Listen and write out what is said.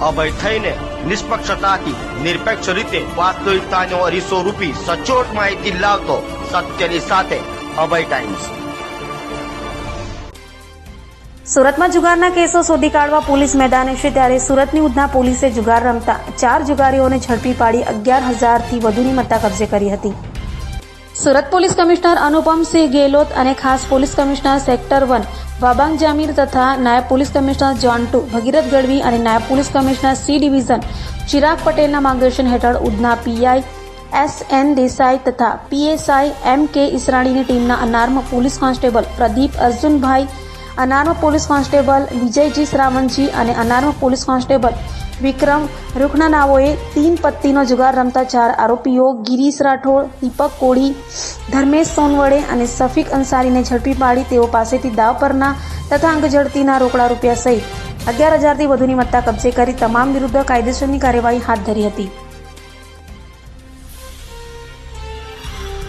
અભય થઈને નિષ્પક્ષતાથી, નિરપેક્ષ રીતે વાસ્તવિકતાનો અરીસો રૂપી સચોટ માહિતી લાવતો સત્યની સાથે અભય ટાઈમ્સ સુરતમાં જુગારના કેસો શોધી કાઢવા પોલીસ મેદાને છે ત્યારે સુરતની ઉધના પોલીસે જુગાર રમતા ચાર જુગારીઓને ઝડપી પાડી અગિયાર હજારથી વધુની મત્તા કબજે કરી હતી. સુરત પોલીસ કમિશનર અનુપમસિંહ ગેહલોત અને ખાસ police commissioner sector one Wabang Jamir તથા નાયબ police commissioner zone two, Bhagirath Gadhvi અને નાયબ police commissioner C division Chirag પટેલના માર્ગદર્શન હેઠળ Udhna PI S N Desai તથા પીએસઆઈ એમ કે ઈસરાણીની ટીમના unarmed police constable Pradeep Arjunbhai, unarmed police constable Vijayji Shravanji અને અનાર્મ પોલીસ કોન્સ્ટેબલ વિક્રમ રૂખનાનાઓએ તીન પત્તીનો જુગાર રમતા ચાર આરોપીઓ ગિરીશ રાઠોડ, દીપક કોળી, ધર્મેશ સોનવડે અને સફીક અંસારીને ઝડપી પાડી તેઓ પાસેથી દાવ પરના તથા અંગઝડતીના રોકડા રૂપિયા સહિત અગિયાર હજારથી વધુની મત્તા કબજે કરી તમામ વિરુદ્ધ કાયદેસરની કાર્યવાહી હાથ ધરી હતી.